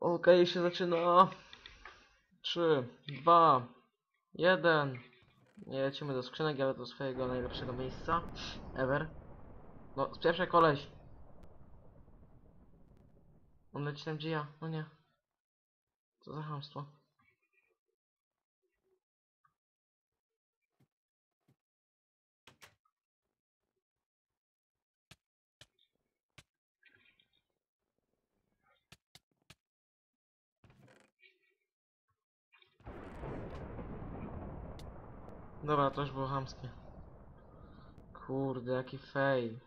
Okej, się zaczyna. 3, 2, 1. Nie lecimy do skrzynek, ale do swojego najlepszego miejsca. Ever. No, z pierwszej koleś. On leci tam gdzie ja. No nie. Co za chamstwo. Dobra, to już było chamskie. Kurde, jaki fail.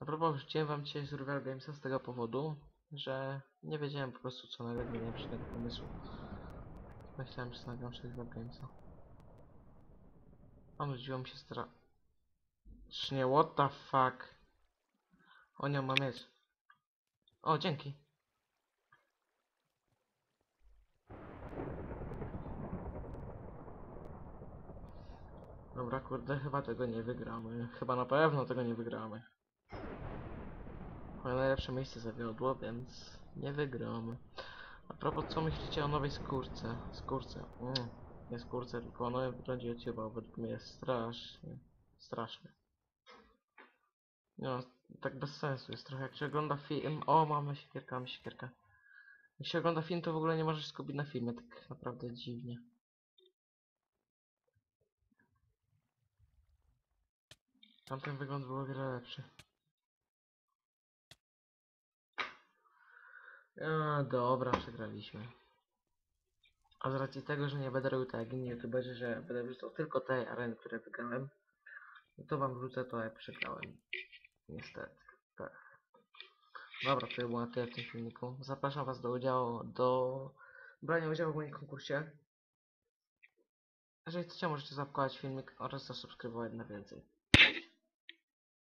A propos, wrzuciłem wam dzisiaj Survival Gamesa z tego powodu, że nie wiedziałem po prostu co nagrać, nie miałem żadnego pomysłu. Myślałem, że nagram Survival Gamesa. A nudziło mi się stra... Nie, what the fuck? O nie, mam mieć. O, dzięki. Dobra, kurde, chyba tego nie wygramy. Chyba na pewno tego nie wygramy. Moje najlepsze miejsce zawiodło, więc nie wygramy. A propos, co myślicie o nowej skórce? Skórce. Mm, nie skórce, tylko o nowym wyglądzie YouTube'a. Według mnie jest strasznie, straszny. No, tak bez sensu jest trochę. Jak się ogląda film... O, mamy siekierkę, mamy siekierkę. Jak się ogląda film, to w ogóle nie możesz skupić na filmie. Tak naprawdę dziwnie. Tamten wygląd był o wiele lepszy. A, dobra, przegraliśmy. A z racji tego, że nie będę robił tak jak inni youtuberzy, że będę wrzucał tylko te areny, które wygrałem, no to wam wrzucę to jak przegrałem. Niestety, tak. Dobra, to było na tyle w tym filmiku. Zapraszam was do udziału, do brania udziału w moim konkursie. Jeżeli chcecie, możecie zapkać filmik oraz zasubskrybować na więcej.